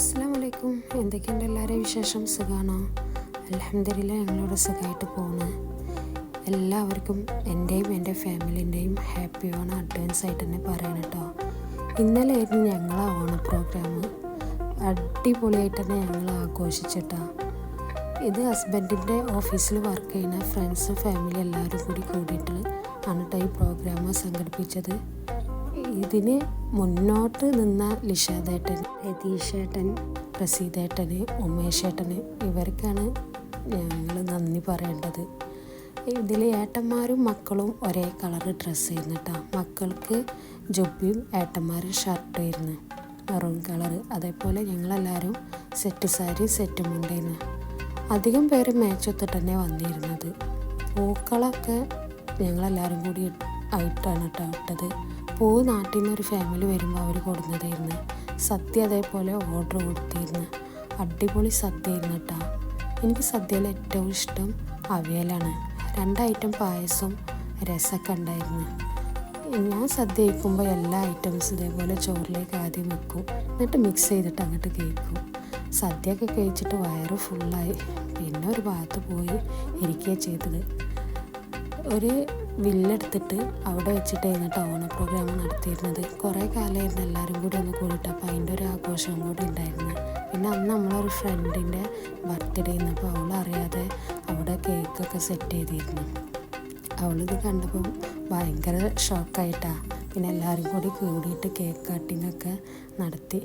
അസ്സാം വലൈക്കും എന്തൊക്കെയുണ്ട് എല്ലാവരെയും വിശേഷം? സുഖമാണോ അലഹമില്ല ഞങ്ങളോട് സുഖമായിട്ട് പോണ്. എല്ലാവർക്കും എന്റെയും എന്റെ ഫാമിലിന്റെയും ഹാപ്പി ഓണം അഡ്വാൻസ് ആയിട്ട് തന്നെ പറയണം കേട്ടോ ഇന്നലെ ആയിരുന്നു ഞങ്ങളെ ഓണ പ്രോഗ്രാം. അടിപൊളിയായിട്ട് തന്നെ ഞങ്ങൾ ആഘോഷിച്ചിട്ടാ ഇത് ഹസ്ബൻഡിന്റെ ഓഫീസിൽ വർക്ക് ചെയ്യുന്ന ഫ്രണ്ട്സും ഫാമിലി എല്ലാവരും കൂടി കൂടിയിട്ട് ആണ് കേട്ടോ ഈ പ്രോഗ്രാം സംഘടിപ്പിച്ചത്. ഇതിന് മുന്നോട്ട് നിന്ന ലിഷാദേട്ടൻ രതീഷേട്ടൻ പ്രസീദേട്ടന് ഉമേഷേട്ടന് ഇവർക്കാണ് ഞങ്ങൾ നന്ദി പറയേണ്ടത്. ഇതിൽ ഏട്ടന്മാരും മക്കളും ഒരേ കളർ ഡ്രസ്സ് ആയിരുന്നു കേട്ടോ. മക്കൾക്ക് ജുബിയും ഏട്ടന്മാരും ഷർട്ടും ഇരുന്ന് മെറൂൺ കളർ അതേപോലെ ഞങ്ങളെല്ലാവരും സെറ്റ് സാരി സെറ്റ് മുണ്ടായിരുന്നു. അധികം പേര് മേച്ചൊത്തിട്ട് തന്നെ വന്നിരുന്നത്. പൂക്കളൊക്കെ ഞങ്ങളെല്ലാവരും കൂടി ആയിട്ടാണ് കേട്ടോ ഇട്ടത്. പൂ നാട്ടിൽ നിന്ന് ഒരു ഫാമിലി വരുമ്പോൾ അവർ കൊടുന്നതായിരുന്നു. സദ്യ അതേപോലെ ഓർഡർ കൊടുത്തിരുന്നു. അടിപൊളി സദ്യ ആയിരുന്നു കേട്ടോ എനിക്ക് സദ്യയിൽ ഏറ്റവും ഇഷ്ടം അവിയലാണ്. രണ്ട് ഐറ്റം പായസം രസമൊക്കെ ഉണ്ടായിരുന്നു. ഞാൻ സദ്യ കഴിക്കുമ്പോൾ എല്ലാ ഐറ്റംസ് ഇതേപോലെ ചോറിലേക്ക് ആദ്യം വെക്കും. എന്നിട്ട് മിക്സ് ചെയ്തിട്ട് അങ്ങോട്ട് കഴിക്കും സദ്യയൊക്കെ കഴിച്ചിട്ട് വയറ് ഫുള്ളായി പിന്നെ ഒരു ഭാഗത്ത് പോയി ഇരിക്കുക ചെയ്തത്. ഒരു വില്ലെടുത്തിട്ട് അവിടെ വെച്ചിട്ടായിരുന്നു കേട്ടോ ഓണ പ്രോഗ്രാം നടത്തിയിരുന്നത്. കുറേ കാലമായിരുന്നു എല്ലാവരും കൂടി ഒന്ന് കൂടിയിട്ട് അപ്പോൾ അതിന്റെ ഒരു ആഘോഷം കൂടി ഉണ്ടായിരുന്നു. പിന്നെ അന്ന് നമ്മളൊരു ഫ്രണ്ടിന്റെ ബർത്ത്ഡേ ഇന്ന് അപ്പോൾ അവൾ അറിയാതെ അവിടെ കേക്കൊക്കെ സെറ്റ് ചെയ്തിരുന്നു. അവളിത് കണ്ടപ്പോൾ ഭയങ്കര ഷോക്കായിട്ടാണ് പിന്നെ എല്ലാവരും കൂടി കൂടിയിട്ട് കേക്ക് കട്ടിങ്ങൊക്കെ നടത്തി.